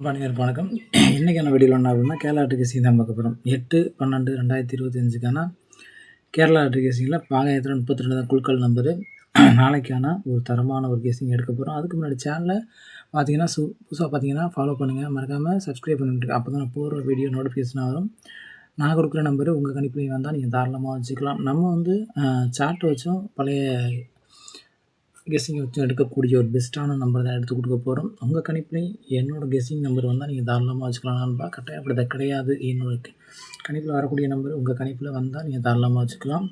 அனைவருக்கும் வணக்கம். இன்றைக்கான வீடியோவில் என்ன அப்படின்னா கேரளா அட்ரிகேசி தான் பார்க்க போகிறோம் எட்டு பன்னெண்டு ரெண்டாயிரத்தி இருபத்தஞ்சுக்கான கேரளா அட்ரிகேசிங்கில் பாகாயத்தில் முப்பத்தி ரெண்டு தான் குழுக்கள் நம்பரு நாளைக்கான ஒரு தரமான ஒரு கேசிங் எடுக்க போகிறோம் அதுக்கு முன்னாடி சேனலை பார்த்தீங்கன்னா சு புதுசாக பார்த்தீங்கன்னா ஃபாலோ பண்ணுங்கள் மறக்காமல் சப்ஸ்கிரைப் பண்ணிட்டு அப்போ தான் போகிற வீடியோ நோட்டிஃபிகேஷன் வரும். நான் கொடுக்குற நம்பரு உங்கள் கணிப்புலையும் வந்தால் நீங்கள் தாராளமாக வச்சுக்கலாம். நம்ம வந்து சார்ட் வச்சும். பழைய கெஸ்ஸிங் வச்சு எடுக்கக்கூடிய ஒரு பெஸ்ட்டான நம்பர் தான் எடுத்து கொடுக்க போகிறோம் உங்கள் கணிப்புலையும் என்னோடய கெஸ்ஸிங் நம்பர் வந்தால் நீங்கள் தாராளமாக வச்சுக்கலாம் நண்பா கட்டாயப்படுத்த கிடையாது என்னோட கணிப்பில் வரக்கூடிய நம்பர் உங்கள் கணிப்பில் வந்தால் நீங்கள் தாராளமாக வச்சுக்கலாம்.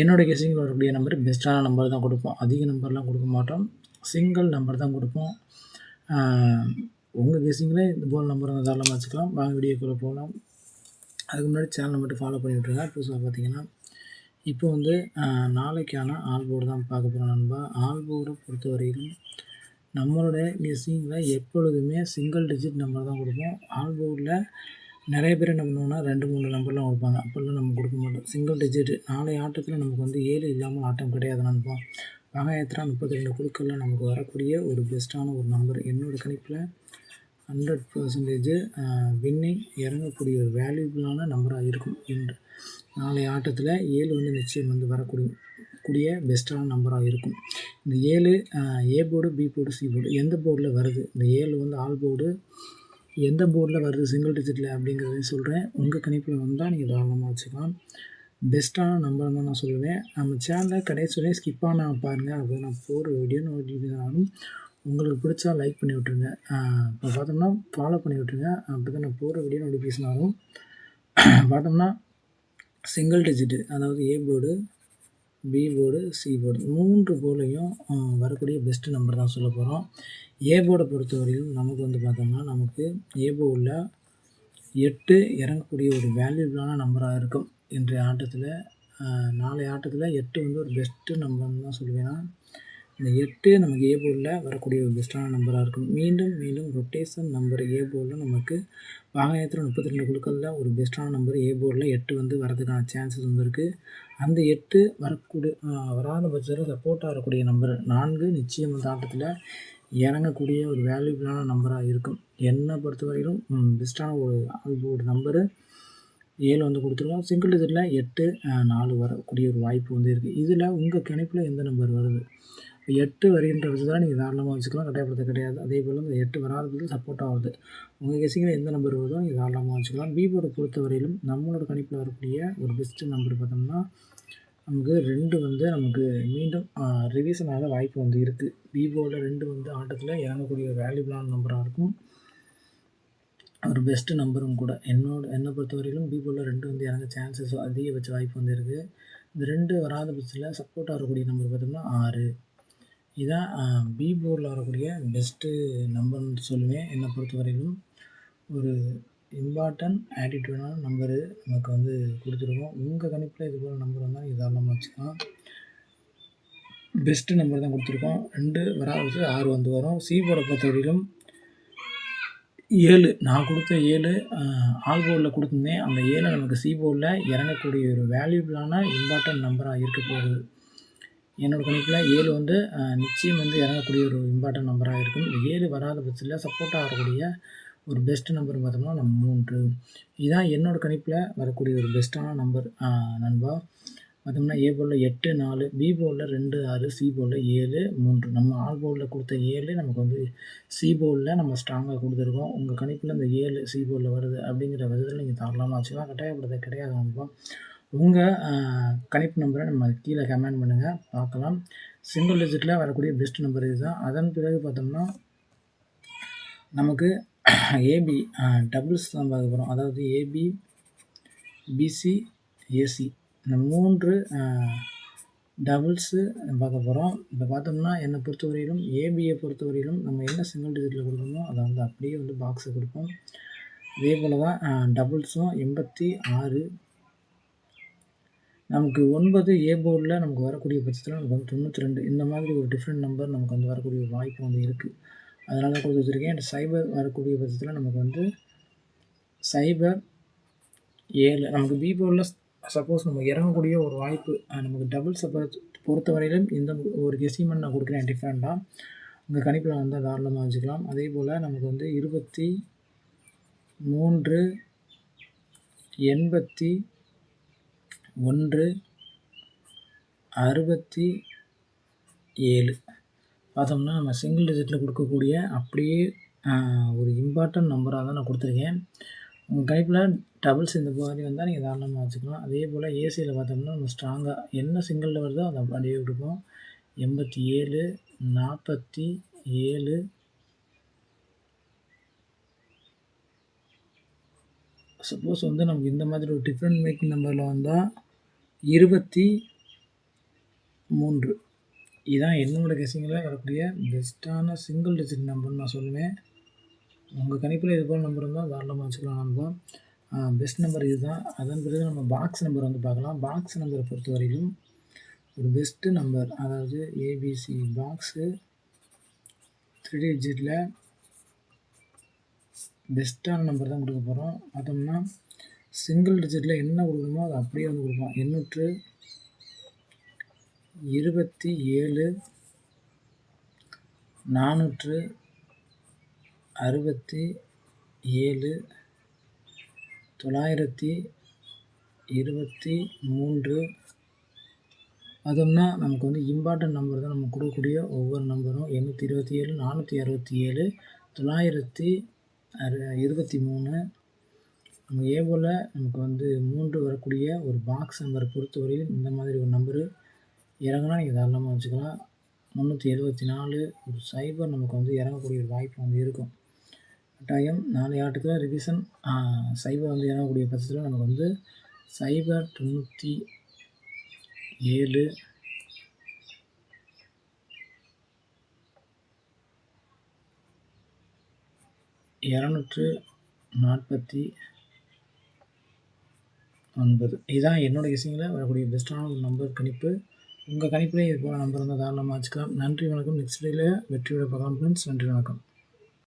என்னோடய கெஸ்ஸிங்கில் வரக்கூடிய நம்பர் பெஸ்ட்டான நம்பர் தான் கொடுப்போம். அதிக நம்பர்லாம் கொடுக்க மாட்டோம். சிங்கிள் நம்பர் தான் கொடுப்போம். உங்கள் கெஸ்ஸிங்கில் இந்த போல் நம்பர் வந்து தாராளமாக வச்சுக்கலாம். வாங்க வீடியோக்குள்ளே போகலாம் அதுக்கு முன்னாடி சேனலை மட்டும் ஃபாலோ பண்ணி விட்ருங்க புதுசாக பார்த்தீங்கன்னா இப்போ வந்து நாளைக்கான ஆல்போர்டு தான் பார்க்க போகிறோம் நண்பா. ஆல்போர்டை பொறுத்த வரையிலும் நம்மளோட மிஸ்ஸிங்கில் எப்பொழுதுமே சிங்கிள் டிஜிட் நம்பர் தான் கொடுப்போம். ஆல்போர்டில் நிறைய பேர் என்ன பண்ணுவோம்னா ரெண்டு மூணு நம்பர்லாம் கொடுப்பாங்க. அப்போல்லாம் நம்ம கொடுக்க மாட்டோம். சிங்கிள் டிஜிட் நாளை ஆட்டத்தில் நமக்கு வந்து ஏழு இல்லாமல் ஆட்டம் கிடையாது நண்பா. வெங்காயத்திரா முப்பத்தி ரெண்டு குழுக்களில் நமக்கு வரக்கூடிய ஒரு பெஸ்ட்டான ஒரு நம்பர் என்னோடய கணிப்பில் ஹண்ட்ரட் பர்சன்டேஜ் வின்னிங் இறங்கக்கூடிய ஒரு வேல்யூபிளான நம்பராக இருக்கும் என்று. நாளைய ஆட்டத்தில் ஏழு வந்து நிச்சயம் வந்து வரக்கூடிய கூடிய பெஸ்ட்டான நம்பராக இருக்கும். இந்த ஏழு A board B board C board எந்த போர்டில் வருது? இந்த ஏழு வந்து ஆல் போர்டு எந்த போர்டில் வருது? சிங்கிள் டிஜிட்டில் அப்படிங்கிறதையும் சொல்கிறேன் உங்கள் கணிப்பில் வந்தால் நீங்கள் தாராளமாக வச்சுக்கலாம். பெஸ்ட்டான நம்பர் தான் நான் சொல்லுவேன். நம்ம சேனலை கடைசி வரையும் ஸ்கிப் பாருங்கள் அப்போ நான் போகிற வீடியோ நோட்டிஃபிகேஷன் உங்களுக்கு பிடிச்சா லைக் பண்ணி விட்ருங்க இப்போ பார்த்தோம்னா ஃபாலோ பண்ணி விட்ருங்க அப்படி தான் நான் போகிற வீடியோ நோட்டிஃபிகேஷனாலும் பார்த்தோம்னா சிங்கிள் டிஜிட்டு அதாவது A board B board C board. மூன்று போர்டையும் வரக்கூடிய பெஸ்ட்டு நம்பர் தான் சொல்ல போகிறோம் ஏ போர்டை பொறுத்தவரையும் நமக்கு வந்து பார்த்தோம்னா நமக்கு ஏ போர்டில் எட்டு இறங்கக்கூடிய ஒரு வேல்யூபிளான நம்பராக இருக்கும். இன்றைய ஆட்டத்தில் நாளைய ஆட்டத்தில் எட்டு வந்து ஒரு பெஸ்ட்டு நம்பர்னு தான் சொல்லுவேன்னா இந்த எட்டு நமக்கு ஏ போர்டில் வரக்கூடிய ஒரு பெஸ்ட்டான நம்பராக இருக்கும். மீண்டும் மீண்டும் ரொட்டேஷன் நம்பர் ஏ போர்டில் நமக்கு. வாகனத்தில் முப்பத்தி ரெண்டு குழுக்களில் ஒரு பெஸ்ட்டான நம்பர் ஏ போர்டில் எட்டு வந்து வரதுக்கான சான்சஸ் வந்து இருக்குது அந்த எட்டு வரக்கூடிய வராத பட்சத்தில் சப்போர்ட்டாக வரக்கூடிய நம்பர் நான்கு நிச்சயம் அந்த ஆட்டத்தில் இறங்கக்கூடிய ஒரு வேல்யூபிளான நம்பராக இருக்கும். என்னை பொறுத்த வரையிலும் பெஸ்ட்டான ஒரு ஒரு நம்பரு ஏழு வந்து கொடுத்துருக்கோம். சிங்கிள் டிஜிட்டில் எட்டு நாலு வரக்கூடிய ஒரு வாய்ப்பு வந்து இருக்குது இதில் உங்கள் கணிப்பில் எந்த நம்பர் வருது? எட்டு வருகின்ற பட்சத்தில் நீங்கள் தாராளமாக வச்சுக்கலாம். கட்டாயப்படுத்த கிடையாது. அதே போல் இந்த எட்டு வராதது சப்போர்ட் ஆகுது. உங்கள் கெஸிங்கில் எந்த நம்பர் வருதோ நீங்கள் தாராளமாக வச்சுக்கலாம். பீபோர்டை பொறுத்த பொறுத்தவரையிலும் நம்மளோட கணிப்பில் வரக்கூடிய ஒரு பெஸ்ட்டு நம்பர் பார்த்தோம்னா நமக்கு ரெண்டு வந்து நமக்கு மீண்டும் ரிவிஷன் ஆக வாய்ப்பு வந்து இருக்குது விவோவில் ரெண்டு வந்து ஆட்டத்தில் இறங்கக்கூடிய ஒரு வேல்யூபிளான நம்பராக இருக்கும். ஒரு பெஸ்ட்டு நம்பரும் கூட. என்னோட என்னை பொறுத்தவரையிலும் விவோவில் ரெண்டு வந்து இறங்க சான்சஸ் அதிகபட்ச வாய்ப்பு வந்து இருக்குது இந்த ரெண்டு வராத பட்சத்தில் சப்போர்ட் ஆகக்கூடிய நம்பர் பார்த்தோம்னா ஆறு. இதான் பி போர்டில் வரக்கூடிய பெஸ்ட்டு நம்பர்னு சொல்லுவேன். என்னை பொறுத்தவரையிலும் ஒரு இம்பார்ட்டன்ட் ஆட்டிடியூடான நம்பரு நமக்கு வந்து கொடுத்துருக்கோம். உங்கள் கணிப்பில் இது போல் நம்பர் வந்தால் நீங்கள் தாராளமாக வச்சுக்கலாம். பெஸ்ட்டு நம்பர் தான் கொடுத்துருக்கோம். ரெண்டு வராது ஆறு வந்து வரும். சி போர்டை பொறுத்தவரையிலும் ஏழு. நான் கொடுத்த ஏழு ஆல் போர்டில் கொடுத்துருந்தேன். அந்த ஏழை நமக்கு சி போர்டில் இறங்கக்கூடிய ஒரு வேல்யூபிளான இம்பார்ட்டன்ட் நம்பராக இருக்க போகுது. என்னோடய கணிப்பில் ஏழு வந்து நிச்சயம் வந்து இறங்கக்கூடிய ஒரு இம்பார்ட்டன்ட் நம்பராக இருக்கும். இந்த ஏழு வராத பட்சத்தில் சப்போர்ட் ஆகக்கூடிய ஒரு பெஸ்ட் நம்பர் பார்த்தோம்னா நம்ம மூன்று. இதுதான் என்னோடய கணிப்பில் வரக்கூடிய ஒரு பெஸ்ட்டான நம்பர் நண்பா. பார்த்தோம்னா ஏ போலில் எட்டு நாலு பி போலில் ரெண்டு ஆறு சி போலில் ஏழு மூன்று. நம்ம ஆல் போலில் கொடுத்த ஏழு நமக்கு வந்து சி போலில் நம்ம ஸ்ட்ராங்காக கொடுத்துருக்கோம். உங்கள் கணிப்பில் இந்த ஏழு சி போலில் வருது அப்படிங்கிற விதத்தில் நீங்கள் தாராளமாக வச்சுக்கலாம். கட்டாயப்படுத்த கிடையாது நண்பா. உங்கள் கணிப்பு நம்பரை நம்ம கீழே கமெண்ட் பண்ணுங்கள் பார்க்கலாம். சிங்கிள் டிஜிட்டில் வரக்கூடிய பெஸ்ட் நம்பர் இதுதான். அதன் பிறகு பார்த்தோம்னா நமக்கு ஏபி டபுள்ஸ் தான் பார்க்க போகிறோம் அதாவது ஏபி பிசி ஏசி இந்த மூன்று டபுள்ஸு பார்க்க போகிறோம் இப்போ பார்த்தோம்னா என்னை பொறுத்தவரையிலும் ஏபியை பொறுத்தவரையிலும் நம்ம என்ன சிங்கிள் டிஜிட்டில் கொடுக்கணுமோ அதை வந்து அப்படியே வந்து பாக்ஸை கொடுப்போம். இதே போல் தான் டபுள்ஸும் எண்பத்தி ஆறு நமக்கு ஒன்பது ஏ போர்டில் நமக்கு வரக்கூடிய பட்சத்தில் நமக்கு வந்து தொண்ணூற்றி ரெண்டு இந்த மாதிரி ஒரு டிஃப்ரெண்ட் நம்பர் நமக்கு வந்து வரக்கூடிய வாய்ப்பு வந்து இருக்குது அதனால தான் கொடுத்து வச்சுருக்கேன். சைபர் வரக்கூடிய பட்சத்தில் நமக்கு வந்து சைபர் ஏழு. நமக்கு பி போர்டில் சப்போஸ் நம்ம இறங்கக்கூடிய ஒரு வாய்ப்பு நமக்கு டபுள் சப்போஸ் பொறுத்த வரையிலும் இந்த ஒரு கெசிமெண்ட் நான் கொடுக்குறேன். டிஃப்ரெண்ட்டாக உங்கள் கணிப்பில் வந்தால் தாராளமாக வச்சுக்கலாம். அதே போல் நமக்கு வந்து இருபத்தி மூன்று எண்பத்தி ஒன்று அறுபத்தி ஏழு. பார்த்தோம்னா நம்ம சிங்கிள் டிஜிட்டில் கொடுக்கக்கூடிய அப்படியே ஒரு இம்பார்ட்டன்ட் நம்பராக தான் நான் கொடுத்துருக்கேன். உங்கள் கைப்பில் டபுள்ஸ் இந்த மாதிரி வந்தால் நீங்கள் தாராளமாக வச்சுக்கலாம். அதே போல் ஏசியில் பார்த்தோம்னா நம்ம ஸ்ட்ராங்காக என்ன சிங்கிளில் வருதோ அதை அப்படியே கொடுப்போம். எண்பத்தி ஏழு நாற்பத்தி ஏழு சப்போஸ் வந்து நமக்கு இந்த மாதிரி ஒரு டிஃப்ரெண்ட் மேக்கிங் நம்பரில் வந்தால் இருபத்தி மூன்று. இதுதான் என்னோடய கெஸிங்கில் வரக்கூடிய பெஸ்ட்டான சிங்கிள் டிஜிட் நம்பர்னு நான் சொல்லுவேன். உங்கள் கணிப்பில் இது போல் நம்பர் இருந்தால் தாராளமாக வச்சுக்கலாம் நம்ப பெஸ்ட் நம்பர் இதுதான். அதன் பிறகு நம்ம பாக்ஸ் நம்பர் வந்து பார்க்கலாம். பாக்ஸ் நம்பரை பொறுத்த வரையிலும் ஒரு பெஸ்ட்டு நம்பர் அதாவது A B C box three டிஜிட்டில் பெஸ்ட்டான நம்பர் தான் கொடுக்க போகிறோம் பார்த்தோம்னா சிங்கிள் டிஜிட்டில் என்ன கொடுக்கணுமோ அதை அப்படியே வந்து கொடுப்போம் எண்ணூற்று இருபத்தி ஏழு நானூற்று அறுபத்தி ஏழு தொள்ளாயிரத்தி இருபத்தி மூன்று. அதுனா நமக்கு வந்து இம்பார்ட்டன்ட் நம்பர் தான் நம்ம கொடுக்கக்கூடிய ஒவ்வொரு நம்பரும் எண்ணூற்றி இருபத்தி ஏழு நானூற்றி அறுபத்தி ஏழு தொள்ளாயிரத்தி அறு இருபத்தி மூணு நம்ம ஏ போல் நமக்கு வந்து மூன்று வரக்கூடிய ஒரு பாக்ஸ் நம்பரை பொறுத்தவரையில் இந்த மாதிரி ஒரு நம்பரு இறங்கினா நீங்கள் தாராளமாக வச்சுக்கலாம். முந்நூற்றி எழுபத்தி நாலு ஒரு சைபர் நமக்கு வந்து இறங்கக்கூடிய ஒரு வாய்ப்பு வந்து இருக்கும். கட்டாயம் நாலு ஆட்டத்தில் ரிவிஷன் சைபர் வந்து இறங்கக்கூடிய பட்சத்தில் நமக்கு வந்து சைபர் தொண்ணூற்றி ஏழு இரநூற்று நாற்பத்தி ஒன்பது இதுதான் என்னோடய கெஸிங்கில் வரக்கூடிய பெஸ்ட்டான ஒரு நம்பர் கணிப்பு. உங்கள் கணிப்பிலே இது போல் நம்பர் இருந்தால் தாராளமாக வச்சுக்கலாம் நன்றி வணக்கம். நெக்ஸ்ட் டேயில் வெற்றியோட பார்க்கலாம் ஃப்ரெண்ட்ஸ் நன்றி வணக்கம்.